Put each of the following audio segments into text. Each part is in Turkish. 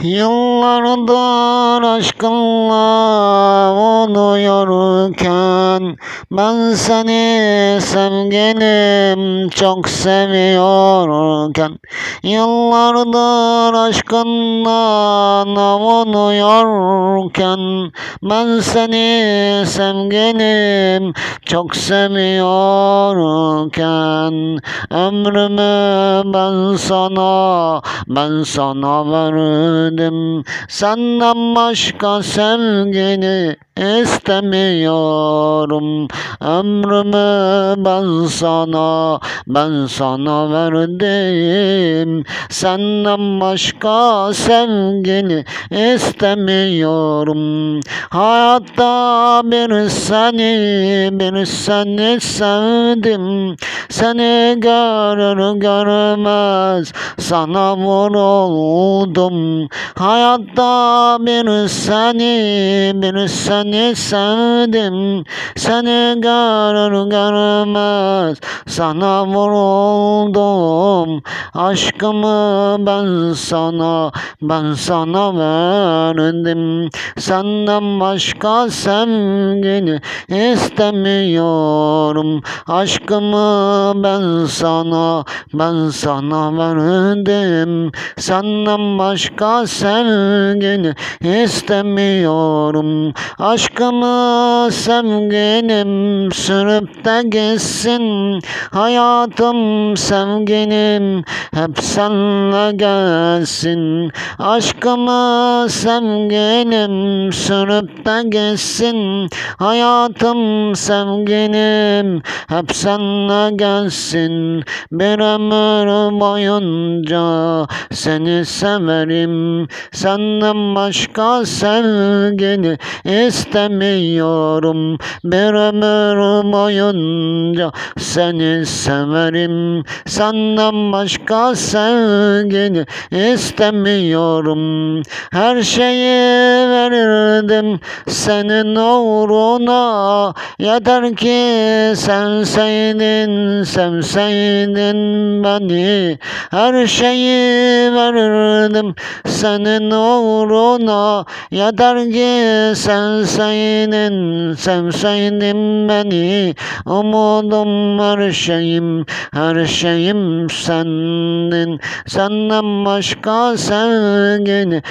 Yıllardır aşkınla oluyorken Ben seni sevgilim çok seviyorken. Yıllardır aşkınla oluyorken Ben seni sevgilim çok seviyorken. Ömrümü ben sana, ben sana verdim Senden başka sevgini istemiyorum. Ömrümü ben sana, ben sana verdim. Senden başka sevgini istemiyorum. Hayatta bir seni, bir seni sevdim. Seni görür görmez sana vuruldum Hayatta bir seni, bir seni sevdim? Seni görür görmez sana vuruldum. Aşkımı ben sana, ben sana verdim. Senden başka sevgini istemiyorum. Aşkımı ben sana, ben sana verdim. Senden başka sevgini istemiyorum Aşkımı sevginim sürüp de gitsin. Hayatım sevginim hep senle gelsin. Aşkımı sevginim sürüp de gitsin. Hayatım sevginim hep senle gelsin. Bir ömür boyunca seni severim. Senden başka sevgini istemiyorum. Bir ömür boyunca seni severim. Senden başka sevgini istemiyorum. Her şeyi verirdim senin uğruna. Yeter ki sevseydin, sevseydin beni. Her şeyi verirdim senin uğruna. Yeter ki sevseydin, sevseydin beni. Umudum her şeyim, her şeyim sendin. Senden başka sevgini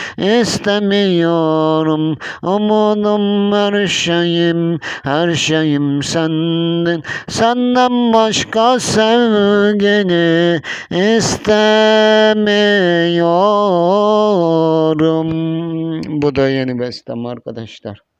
istemiyorum. Umudum her şeyim, her şeyim sendin. Senden başka sevgini istemiyorum. Bu da yeni bestem arkadaşlar